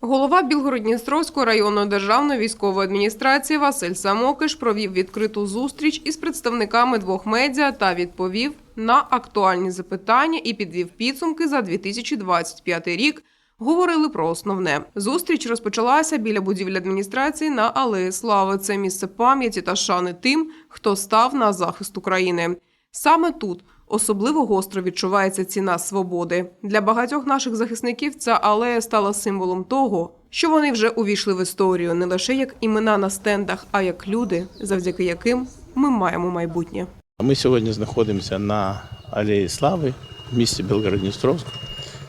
Голова Білгород-Дністровської районної державної військової адміністрації Василь Самокиш провів відкриту зустріч із представниками двох медіа та відповів на актуальні запитання і підвів підсумки за 2025 рік. Говорили про основне. Зустріч розпочалася біля будівлі адміністрації на Алеї Слави. Це місце пам'яті та шани тим, хто став на захист України. Саме тут особливо гостро відчувається ціна свободи. Для багатьох наших захисників ця алея стала символом того, що вони вже увійшли в історію не лише як імена на стендах, а як люди, завдяки яким ми маємо майбутнє. Ми сьогодні знаходимося на Алеї Слави в місті Белгород-Дністровськ.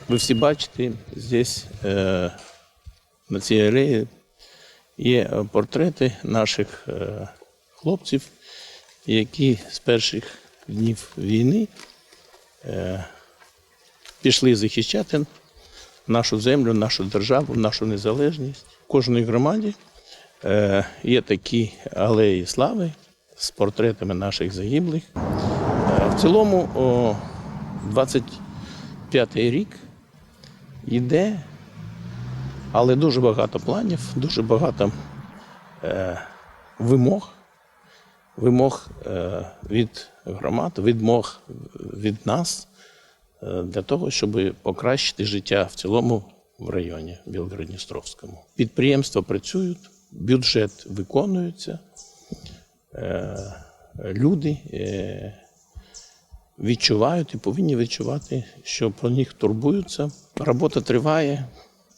Ви всі бачите, здесь е, на цій алеї є портрети наших е, хлопців, які з перших днів війни е, пішли захищати нашу землю, нашу державу, нашу незалежність. В кожній громаді е, є такі алеї слави з портретами наших загиблих. Е, В цілому о, 25-й рік йде, але дуже багато планів, дуже багато вимог, вимог е, від громад, вимог від нас е, для того, щоб покращити життя в цілому в районі Білгород-Дністровському. Підприємства працюють, бюджет виконується е, люди відчувають і повинні відчувати, що про них турбуються. Робота триває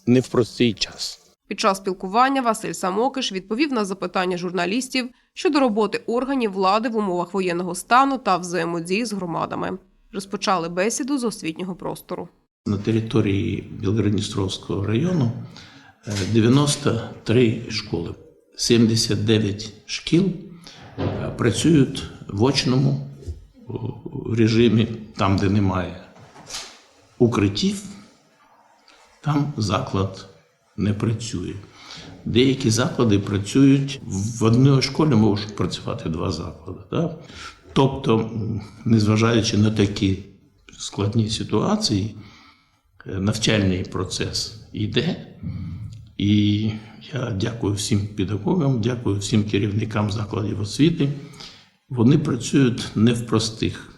не в простий час. Під час спілкування Василь Самокиш відповів на запитання журналістів щодо роботи органів влади в умовах воєнного стану та взаємодії з громадами. Розпочали бесіду з освітнього простору. На території Білгород-Дністровського району е, 93 школи, 79 шкіл е, працюють в очному режимі, там, де немає укриттів, там заклад не працює. Деякі заклади працюють в одній школі можуть працювати два заклади. Да? Тобто, незважаючи на такі складні ситуації, е, навчальний процес йде. І я дякую всім педагогам, дякую всім керівникам закладів освіти. Вони працюють не в простих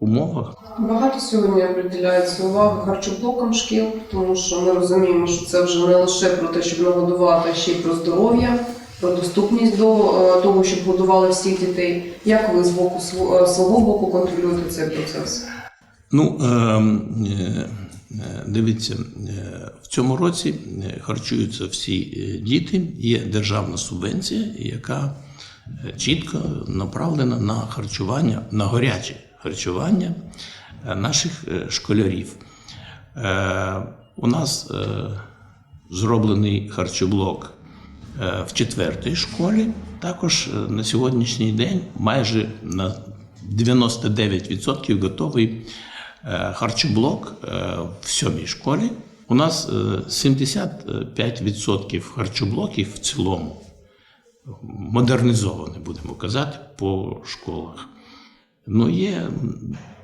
умовах. Багато сьогодні приділяється уваги харчоблокам шкіл, тому що ми розуміємо, що це вже не лише про те, щоб нагодувати, а ще й про здоров'я, про доступність до е, того, щоб годували всіх дітей. Як ви з боку е, свого боку контролюєте цей процес? Ну, ем, е, дивіться, в цьому році харчуються всі діти. Є державна субвенція, яка чітко направлена на харчування, на гаряче харчування е, наших е, школярів. Е, У нас зроблений харчоблок в четвертій школі. Також на сьогоднішній день майже на 99% готовий харчоблок в сьомій школі. У нас е, 75% харчоблоків в цілому модернізовані, будемо казати, по школах. Ну, є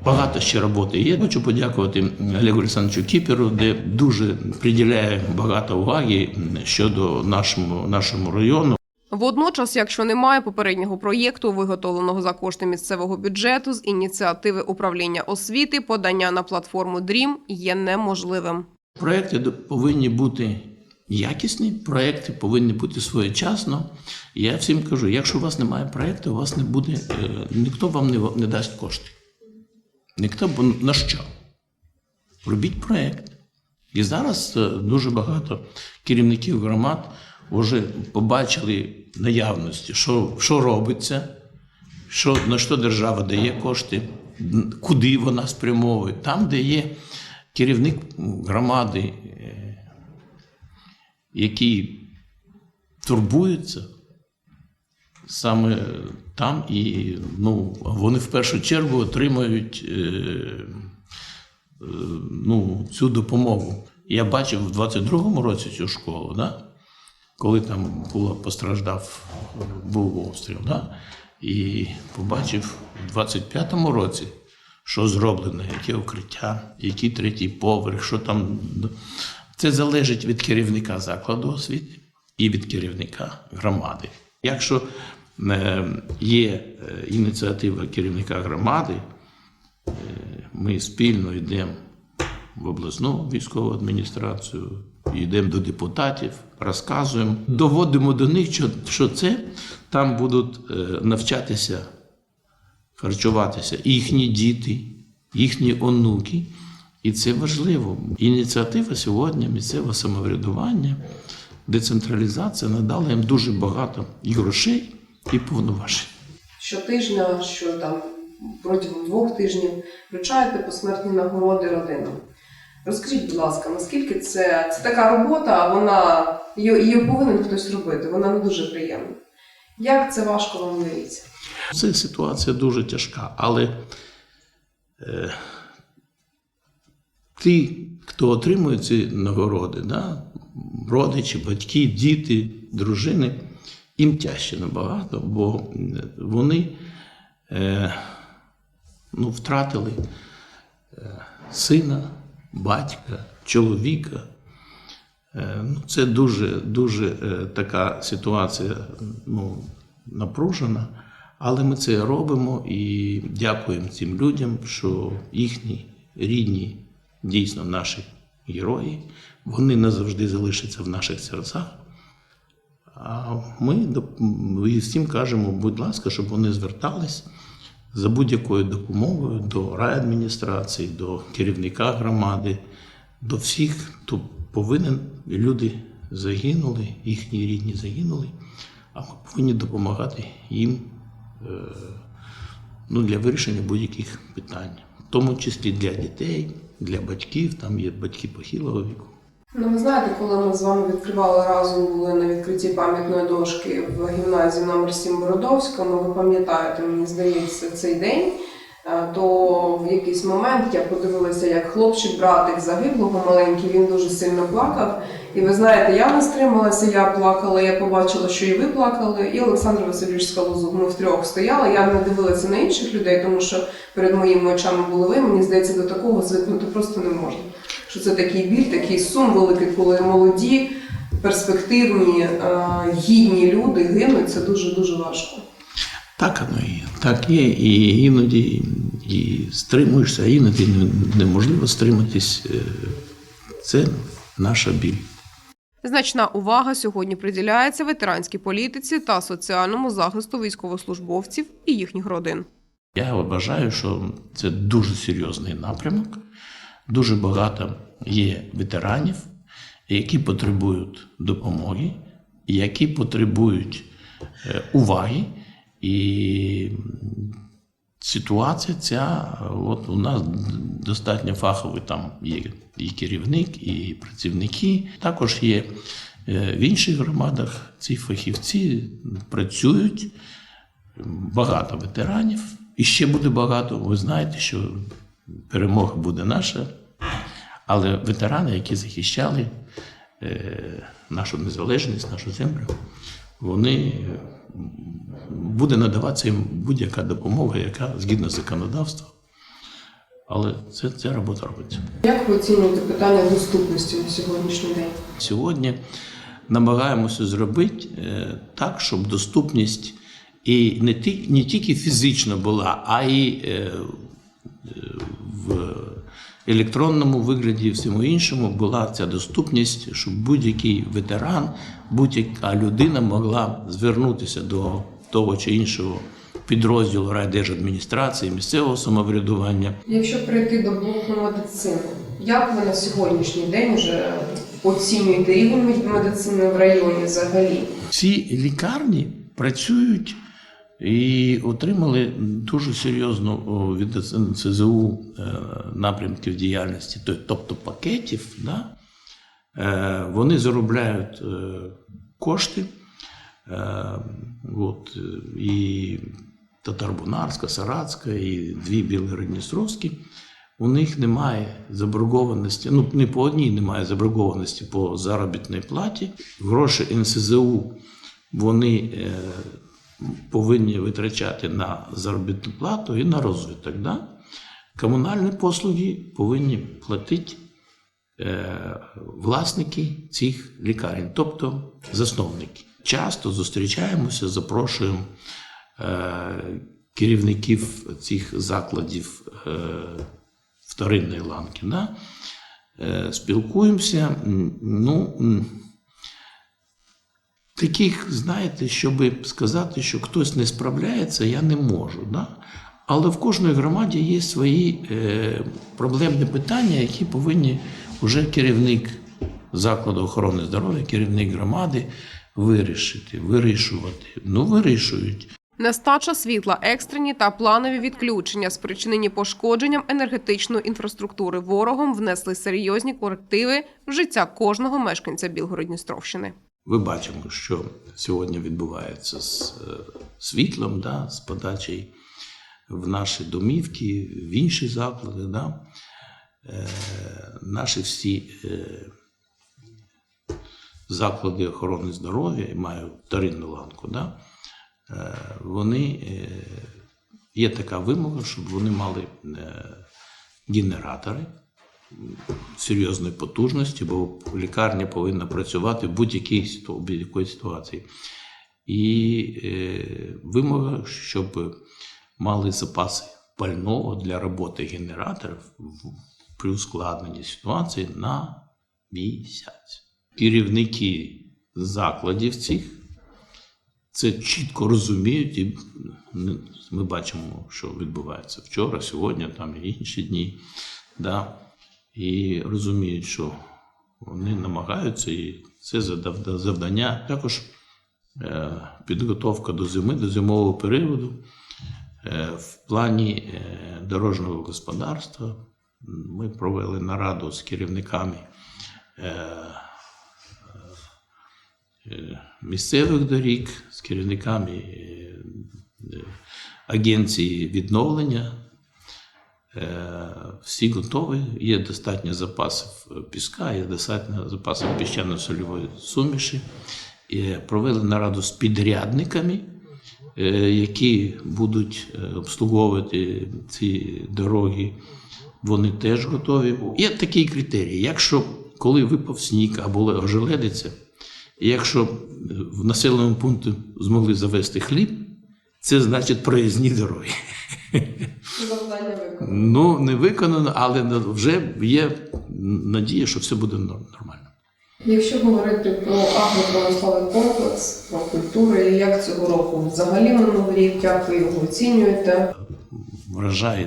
багато ще роботи. Є. Хочу подякувати Олегу Олександровичу Кіперу, де дуже приділяє багато уваги щодо нашому, нашому району. Водночас, якщо немає попереднього проєкту, виготовленого за кошти місцевого бюджету з ініціативи управління освіти, подання на платформу DREAM є неможливим. Проекти повинні бути якісні, проекти повинні бути своєчасно. Я всім кажу: якщо у вас немає проекту, у вас не буде, е, ніхто вам не, не дасть кошти. Ніхто, на що? Робіть проект. І зараз е, дуже багато керівників громад вже побачили наявності, що, що робиться, що, на що держава дає кошти, куди вона спрямовує. Там, де є керівник громади, який турбується, саме там і ну, вони в першу чергу отримують е, е, ну, цю допомогу. Я бачив в 22-му році цю школу, да? коли там було постраждав, був обстріл, да? і побачив в 25-му році, що зроблено, яке укриття, який третій поверх, що там. Це залежить від керівника закладу освіти і від керівника громади. Якщо е, є е, ініціатива керівника громади, е, ми спільно йдемо в обласну військову адміністрацію, йдемо до депутатів, розказуємо, доводимо до них, що, це там будуть навчатися, харчуватися їхні діти, їхні онуки. І це важливо. Ініціатива сьогодні місцевого самоврядування, децентралізація надала їм дуже багато і грошей, і повноважень. Щотижня, що там протягом двох тижнів вручаєте посмертні нагороди родинам. Розкажіть, будь ласка, наскільки це, це така робота, а вона її, її повинен хтось робити, вона не дуже приємна. Як це важко вам дається? Це ситуація дуже тяжка, але е, ті, хто отримує ці нагороди, да, родичі, батьки, діти, дружини, їм тяжче набагато, бо вони е, ну, втратили е, сина, батька, чоловіка. Е, Ну, це дуже, дуже е, така ситуація ну, напружена, але ми це робимо і дякуємо цим людям, що їхні рідні, дійсно наші герої, вони назавжди залишаться в наших серцях. А ми всім кажемо, будь ласка, щоб вони звертались за будь-якою допомогою до райадміністрації, до керівника громади, до всіх, хто повинен. Люди загинули, їхні рідні загинули, а ми повинні допомагати їм е, ну, для вирішення будь-яких питань, тому числі для дітей, для батьків, там є батьки похилого віку. Ну, ви знаєте, коли ми з вами відкривали разом були на відкритті пам'ятної дошки в гімназії номер 7 Бородовському, ви пам'ятаєте, мені здається, цей день, е, то в якийсь момент я подивилася, як хлопчик, братик загиблого маленький, він дуже сильно плакав. І ви знаєте, я не стрималася, я плакала, я побачила, що і ви плакали, і Олександр Васильович Скалозуб. Ми втрьох стояли. Я не дивилася на інших людей, тому що перед моїми очами були ви. Мені здається, до такого звикнути просто не можна. Що це такий біль, такий сум великий, коли молоді, перспективні, е, гідні люди гинуть. Це дуже дуже важко. Так воно і. Так є, і іноді і стримуєшся, а іноді неможливо стриматись. Е, Це наша біль. Значна увага сьогодні приділяється ветеранській політиці та соціальному захисту військовослужбовців і їхніх родин. Я вважаю, що це дуже серйозний напрямок. Дуже багато є ветеранів, які потребують допомоги, які потребують е, уваги. І ситуація ця, от у нас достатньо фаховий там є і керівник, і працівники. Також є е, в інших громадах ці фахівці працюють багато ветеранів, і ще буде багато. Ви знаєте, що перемога буде наша. Але ветерани, які захищали е, нашу незалежність, нашу землю, вони е, буде надаватися їм будь-яка допомога, яка згідно з законодавством. Але це, ця робота робиться. Як ви оцінюєте питання доступності на сьогоднішній день? Сьогодні намагаємося зробити е, так, щоб доступність і не, не тільки фізично була, а й е, е, в електронному вигляді і всьому іншому була ця доступність, щоб будь-який ветеран, будь-яка людина могла звернутися до того чи іншого підрозділу райдержадміністрації, місцевого самоврядування Якщо прийти до блоку медицини, як ви на сьогоднішній день вже оцінюєте рівень медицини в районі взагалі? Ці лікарні працюють і отримали дуже серйозну від ЦЗУ е, напрямків діяльності, тобто пакетів. Да? Е, Вони заробляють е, кошти. От, і Татарбунарська, Саратська, і дві Білгородністровські. У них немає заборгованості, ну не по одній немає заборгованості по заробітній платі. Гроші НСЗУ вони е, повинні витрачати на заробітну плату і на розвиток. Да? Комунальні послуги повинні платити е, власники цих лікарень, тобто засновники. Часто зустрічаємося, запрошуємо керівників цих закладів е, вторинної ланки. Да? Е, спілкуємося. Ну, таких, знаєте, щоб сказати, що хтось не справляється, я не можу. Да? Але в кожної громаді є свої е, проблемні питання, які повинні вже керівник закладу охорони здоров'я, керівник громади вирішити, вирішувати. Ну, вирішують. Нестача світла, екстрені та планові відключення, спричинені пошкодженням енергетичної інфраструктури ворогом, внесли серйозні корективи в життя кожного мешканця Білгород-Дністровщини. Ми бачимо, що сьогодні відбувається з е, світлом, да, з подачею в наші домівки, в інші заклади. Да. Е, наші всі е, заклади охорони здоров'я і мають вторинну ланку. Да, вони е, є така вимога, щоб вони мали е, генератори серйозної потужності, бо лікарня повинна працювати в будь-якій ситуації. І е, вимога, щоб мали запаси пального для роботи генераторів при ускладненні ситуації на місяць. Керівники закладів цих це чітко розуміють, і ми бачимо, що відбувається вчора, сьогодні, там і інші дні. Да? І розуміють, що вони намагаються, і це завдання. Також е, підготовка до зими, до зимового періоду. Е, В плані е, дорожнього господарства ми провели нараду з керівниками місцевих доріг, з керівниками е, е, агенції відновлення. Е, Всі готові, є достатньо запасів піска, є достатньо запасів піщано-сольової суміші. Провели нараду з підрядниками, е, які будуть е, обслуговувати ці дороги. Вони теж готові. Є такі критерії. Якщо коли випав сніг або ожеледиться, і якщо в населеному пункті змогли завести хліб, це значить проїзні дороги. Ну, не виконано, але вже є надія, що все буде нормально. Якщо говорити про агропромисловий комплекс, про культури, як цього року взагалі минулий рік, як ви його оцінюєте? Врожай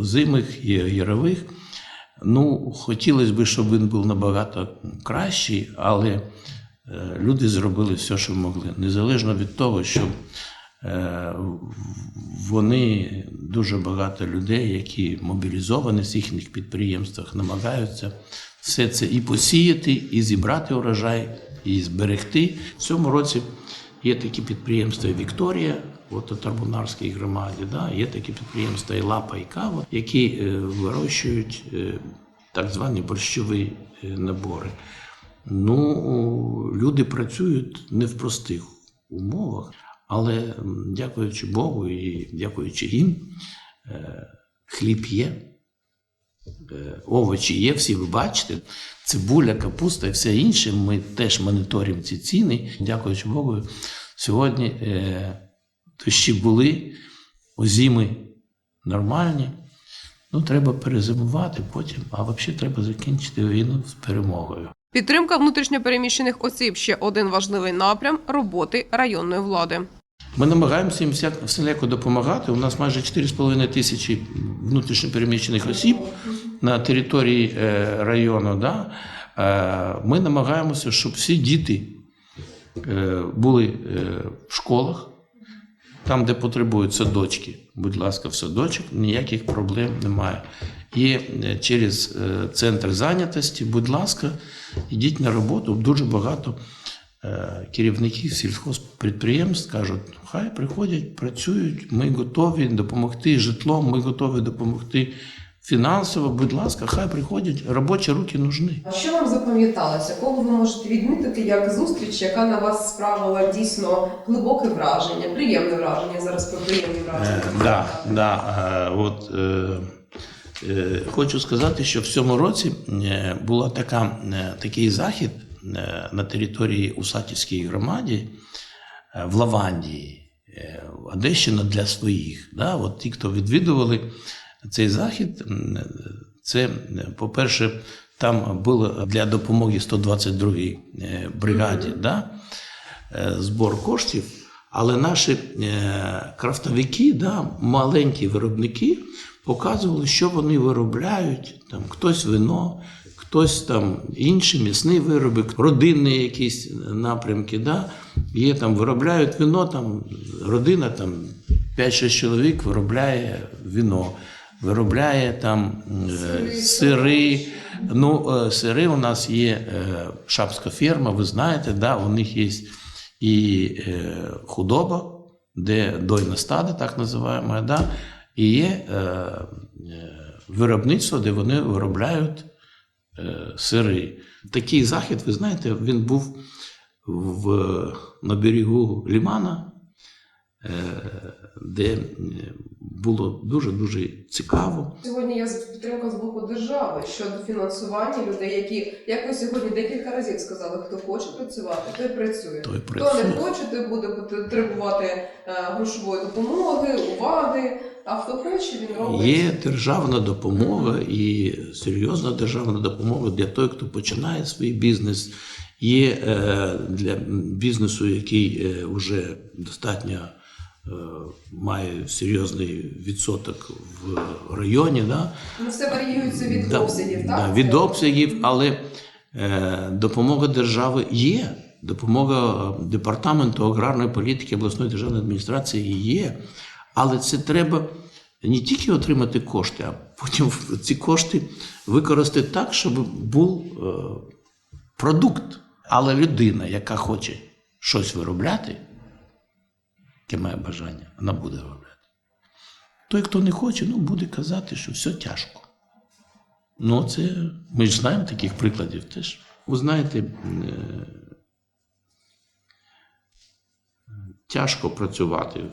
зимих і ярових. Ну, хотілося б, щоб він був набагато кращий, але люди зробили все, що могли. Незалежно від того, що е, вони дуже багато людей, які мобілізовані з їхніх підприємствах, намагаються все це і посіяти, і зібрати урожай, і зберегти. В цьому році є такі підприємства Вікторія, от у Тарбунарській громаді, да, є такі підприємства і Лапа, і Кава, які е, вирощують е, так звані борщові е, набори. Ну, люди працюють не в простих умовах, але дякуючи Богу і дякуючи їм, е, хліб є, е, овочі є, всі ви бачите. Цибуля, капуста і все інше. Ми теж моніторимо ці ціни. Дякуючи Богу, сьогодні е, дощі були, озими нормальні. Ну, треба перезимувати потім, а взагалі треба закінчити війну з перемогою. Підтримка внутрішньопереміщених осіб ще один важливий напрям роботи районної влади. Ми намагаємося їм всіляко допомагати. У нас майже 4,5 тисячі внутрішньопереміщених осіб на території е, району. Да? Е, Ми намагаємося, щоб всі діти е, були в школах, там, де потребують садочки. Будь ласка, в садочок, ніяких проблем немає. І е, через е, центр зайнятості, будь ласка, йдіть на роботу. Дуже багато е, керівників сільхозпідприємств кажуть, хай приходять, працюють, ми готові допомогти житлом, ми готові допомогти фінансово. Будь ласка, хай приходять, робочі руки нужні. Що вам запам'яталося? Кого ви можете відмітити як зустріч, яка на вас справила дійсно глибоке враження, приємне враження? Зараз про приємні враження. Е, да, да, от, Хочу сказати, що в цьому році е, була така, е, такий захід е, на території Усатівської громаді е, в Лавандії, е, Одещина для своїх. Да? От ті, хто відвідували цей захід, е, це, е, по-перше, там було для допомоги 122-й е, бригаді да? е, збор коштів. Але наші е, крафтовики, да, маленькі виробники, показували, що вони виробляють. Там хтось вино, хтось там інші м'ясні вироби, родинні якісь напрямки. Да. Є там виробляють вино, там родина там 5-6 чоловік виробляє вино, виробляє там е, сири. Ну, е, сири у нас є е, шапська ферма, ви знаєте, да, у них є і худоба, де дойне стадо, так називаємо, да, і є е, е, виробництво, де вони виробляють е, сири. Такий захід, ви знаєте, він був в, на берегу Лімана, де е, було дуже-дуже цікаво. Сьогодні є підтримка з боку держави щодо фінансування людей, які, як ви сьогодні декілька разів сказали, хто хоче працювати, той працює. Той Хто не хоче, той буде потребувати е, грошової допомоги, уваги. А хто хоче, він робить. Є державна допомога і серйозна державна допомога для того, хто починає свій бізнес. Є е, для бізнесу, який е, вже достатньо е, має серйозний відсоток в районі. Да? Ну, все варіюється від Да, обсягів, так? да, від обсягів, але е, допомога держави є. Допомога е, департаменту аграрної політики обласної державної адміністрації є. Але це треба не тільки отримати кошти, а потім ці кошти використати так, щоб був е, продукт. Але людина, яка хоче щось виробляти, яке має бажання, вона буде виробляти. Той, хто не хоче, ну буде казати, що все тяжко. Ну, це ми ж знаємо таких прикладів теж. Ви знаєте, е, тяжко працювати,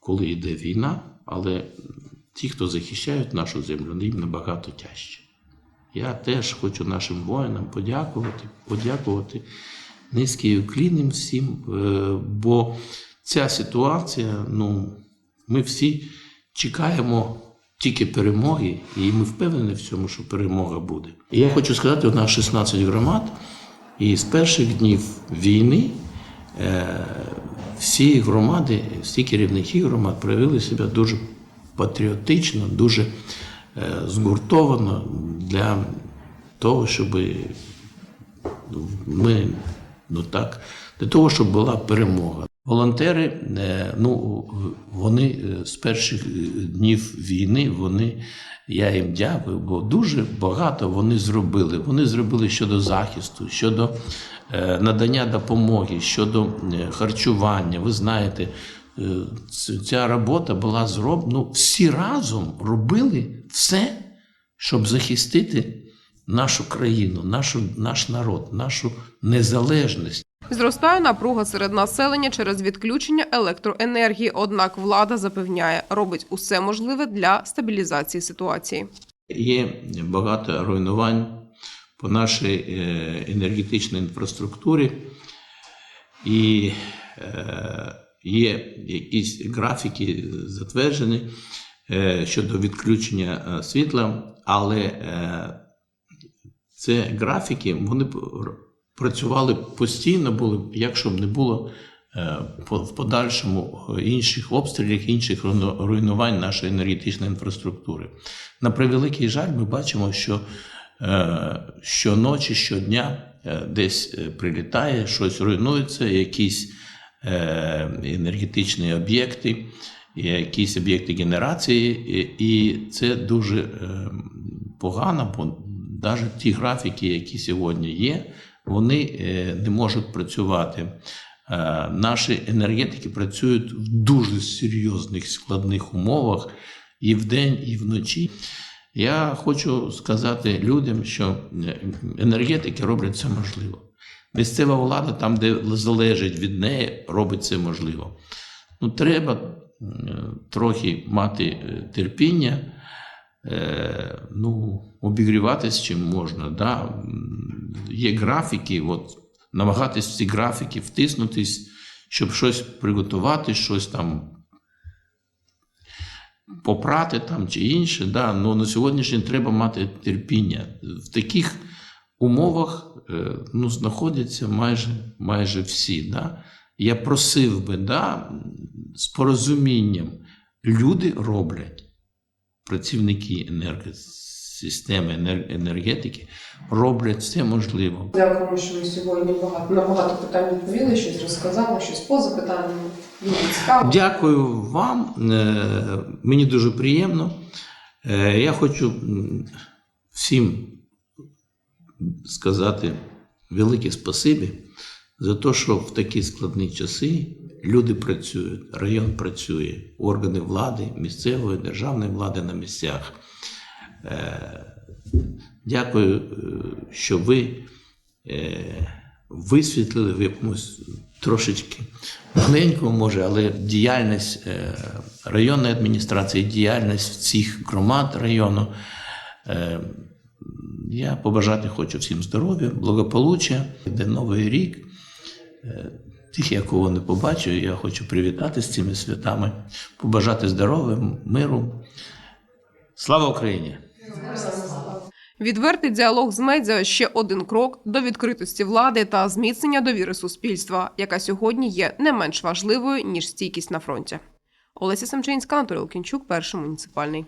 коли йде війна, але ті, хто захищають нашу землю, їм набагато тяжче. Я теж хочу нашим воїнам подякувати, подякувати низький уклін їм всім, е, бо ця ситуація, ну, ми всі чекаємо тільки перемоги, і ми впевнені в цьому, що перемога буде. І я хочу сказати, у нас 16 громад, і з перших днів війни е, всі громади, всі керівники громад проявили себе дуже патріотично, дуже е, згуртовано для того, щоб ми ну так, для того, щоб була перемога. Волонтери, е, ну вони е, з перших е, днів війни, вони, я їм дякую, бо дуже багато вони зробили. Вони зробили щодо захисту, щодо надання допомоги, щодо харчування. Ви знаєте, ця робота була зроблена. Ну, всі разом робили все, щоб захистити нашу країну, нашу, наш народ, нашу незалежність. Зростає напруга серед населення через відключення електроенергії. Однак влада запевняє, робить усе можливе для стабілізації ситуації. Є багато руйнувань по нашій е, енергетичній інфраструктурі, і е, є якісь графіки затверджені е, щодо відключення світла, але це графіки, вони працювали постійно, були, якщо б не було е, в подальшому е, інших обстрілів, інших руйнувань нашої енергетичної інфраструктури. На превеликий жаль, ми бачимо, що е, щоночі, щодня десь прилітає, щось руйнується, якісь енергетичні об'єкти, якісь об'єкти генерації, і- це дуже погано, бо навіть ті графіки, які сьогодні є, вони е, не можуть працювати. Е, Наші енергетики працюють в дуже серйозних складних умовах і вдень, і вночі. Я хочу сказати людям, що е, енергетики роблять це можливо. Місцева влада, там, де залежить від неї, робить це можливо. Ну, треба трохи мати терпіння, ну, обігріватись чим можна. Да? Є графіки, от, намагатись в ці графіки втиснутись, щоб щось приготувати, щось там попрати там чи інше. Да? Ну, на сьогоднішній день треба мати терпіння. В таких умовах е, ну, знаходяться майже, майже всі. Да? Я просив би да, з порозумінням. Люди роблять, працівники енергосистеми, енергетики роблять все можливе. Дякуємо, що ви сьогодні багато на багато питань відповіли, щось розказали, щось поза цікаво. Дякую вам. Е, Мені дуже приємно. Е, Я хочу всім сказати велике спасибі за те, що в такі складні часи люди працюють, район працює, органи влади, місцевої, державної влади на місцях. Е, Дякую, е, що ви е, висвітлили в якомусь трошечки маленькому, може, але діяльність районної адміністрації, діяльність всіх громад району. Я побажати хочу всім здоров'я, благополуччя, де новий рік. Е, Тих, я кого не побачу, я хочу привітати з цими святами, побажати здоров'я, миру. Слава Україні! Відвертий діалог з медіа ще один крок до відкритості влади та зміцнення довіри суспільства, яка сьогодні є не менш важливою ніж стійкість на фронті. Олеся Самчинська, Анатолій Лукінчук, перший муніципальний.